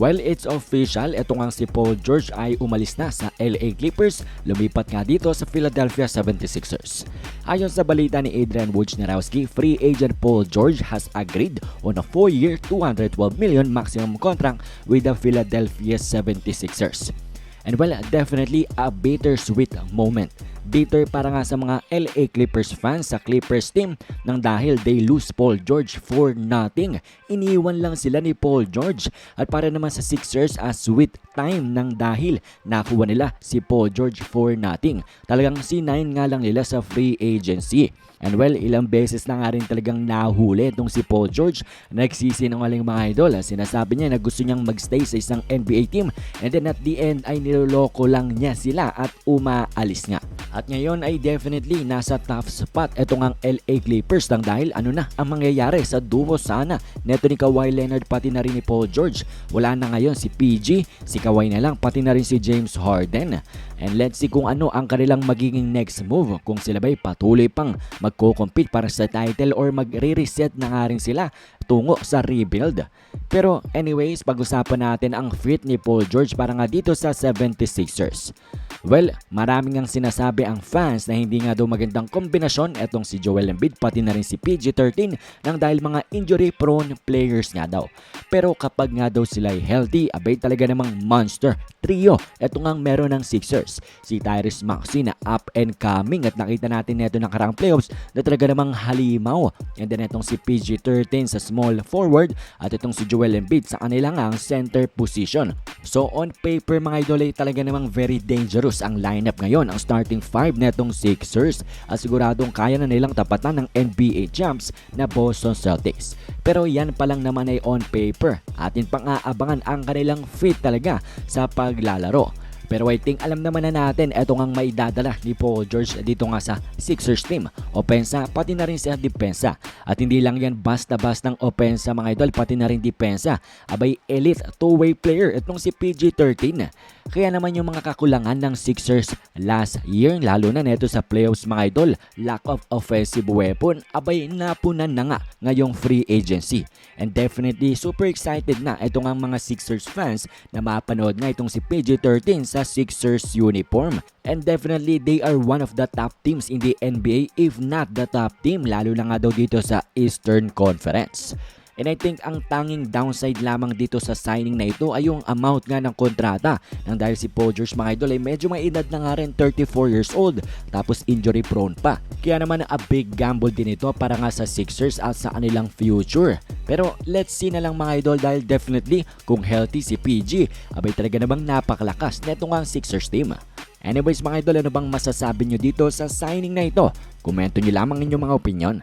Well, it's official, ito nga si Paul George ay umalis na sa LA Clippers, lumipat nga dito sa Philadelphia 76ers. Ayon sa balita ni Adrian Wojnarowski, free agent Paul George has agreed on a 4-year, 212 million maximum contract with the Philadelphia 76ers. And well, definitely a bittersweet moment. Bitter para nga sa mga LA Clippers fans sa Clippers team nang dahil they lose Paul George for nothing. Iniwan lang sila ni Paul George at para naman sa Sixers a sweet time nang dahil nakuha nila si Paul George for nothing. Talagang sinayin nga lang nila sa free agency. And well, ilang beses na nga rin talagang nahuli itong si Paul George. Nagsisinungaling mga idol. Sinasabi niya na gusto niyang magstay sa isang NBA team and then at the end ay niloloko lang niya sila at umaalis nga. At ngayon ay definitely nasa tough spot itong ang LA Clippers nang dahil ano na ang mangyayari sa duo sana neto ni Kawhi Leonard pati na rin ni Paul George. Wala na ngayon si PG, si Kawhi na lang pati na rin si James Harden. And let's see kung ano ang kanilang magiging next move kung sila ba'y patuloy pang magko-compete para sa title or magre-reset na nga rin sila tungo sa rebuild. Pero anyways, pag-usapan natin ang fit ni Paul George para nga dito sa 76ers. Well, maraming ang sinasabi ang fans na hindi nga daw magandang kombinasyon etong si Joel Embiid pati na rin si PG-13 nang dahil mga injury-prone players nga daw. Pero kapag nga daw sila ay healthy, abay talaga namang monster trio. Ito nga ang meron ng Sixers. Si Tyrese Maxey na up and coming at nakita natin neto ng karang playoffs na talaga namang halimaw. And then itong si PG-13 sa small forward at itong si Joel Embiid sa kanilang ang center position. So on paper mga idol ay talaga namang very dangerous ang lineup ngayon. Ang starting five netong Sixers at siguradong kaya na nilang tapatan ng NBA champs na Boston Celtics. Pero yan pa lang naman ay on paper. Atin pang aabangan ang kanilang fit talaga sa paglalaro. Pero I think alam naman na natin eto ngang maidadala ni Paul George dito nga sa Sixers team. Opensa pati na rin sa depensa. At hindi lang yan basta-bastang opensa mga idol pati na rin depensa. Abay elite two-way player itong si PG-13. Kaya naman yung mga kakulangan ng Sixers last year lalo na neto sa playoffs mga idol, lack of offensive weapon, abay napunan na nga ngayong free agency. And definitely super excited na itong mga Sixers fans na mapanood nga itong si PG-13 sa Sixers uniform. And definitely they are one of the top teams in the NBA if not the top team lalo na nga daw dito sa Eastern Conference. And I think ang tanging downside lamang dito sa signing na ito ay yung amount nga ng kontrata. Nang dahil si Paul George mga idol ay medyo may edad na nga rin 34 years old tapos injury prone pa. Kaya naman a big gamble din ito para nga sa Sixers at sa kanilang future. Pero let's see na lang mga idol dahil definitely kung healthy si PG, abay talaga namang napakalakas neto nga ang Sixers team. Anyways mga idol, ano bang masasabi nyo dito sa signing na ito? Komento nyo lamang inyong mga opinion.